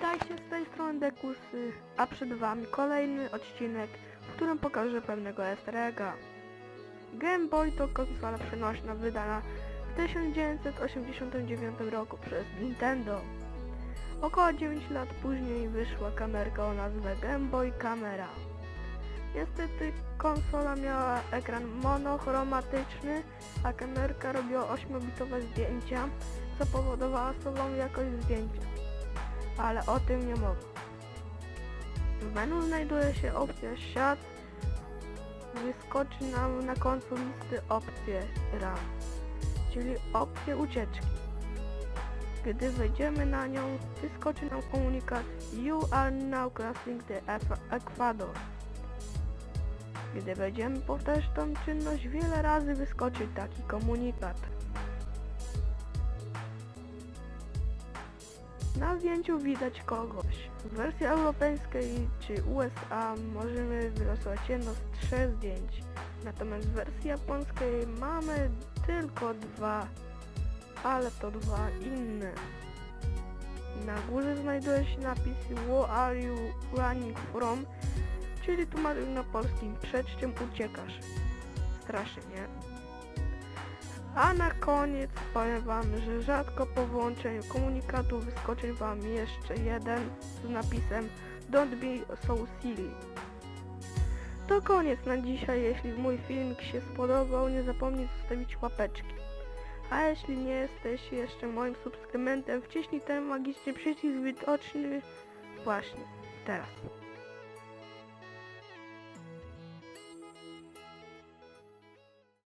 Witajcie z tej strony Dekusy, a przed wami kolejny odcinek, w którym pokażę pewnego easter egga. Game Boy to konsola przenośna wydana w 1989 roku przez Nintendo. Około 9 lat później wyszła kamerka o nazwie Game Boy Camera. Niestety konsola miała ekran monochromatyczny, a kamerka robiła 8-bitowe zdjęcia, co powodowało słabą jakość zdjęcia ale o tym nie mowa. W menu znajduje się opcja Świat. Wyskoczy nam na końcu listy opcję RAM, czyli opcję ucieczki. Gdy wejdziemy na nią, wyskoczy nam komunikat You are now crossing the Ecuador. Gdy będziemy powtarzać tą czynność wiele razy wyskoczy taki komunikat. Na zdjęciu widać kogoś. W wersji europejskiej czy USA możemy wylosować jedno z trzech zdjęć. Natomiast w wersji japońskiej mamy tylko dwa, ale to dwa inne. Na górze znajduje się napis Where are you running from? Czyli tłumaczył na polskim przed czym uciekasz. Strasznie, nie? A na koniec powiem Wam, że rzadko po włączeniu komunikatu wyskoczy Wam jeszcze jeden z napisem Don't be so silly. To koniec na dzisiaj. Jeśli mój filmik się spodobał, nie zapomnij zostawić łapeczki. A jeśli nie jesteś jeszcze moim subskrybentem, wciśnij ten magiczny przycisk widoczny właśnie teraz.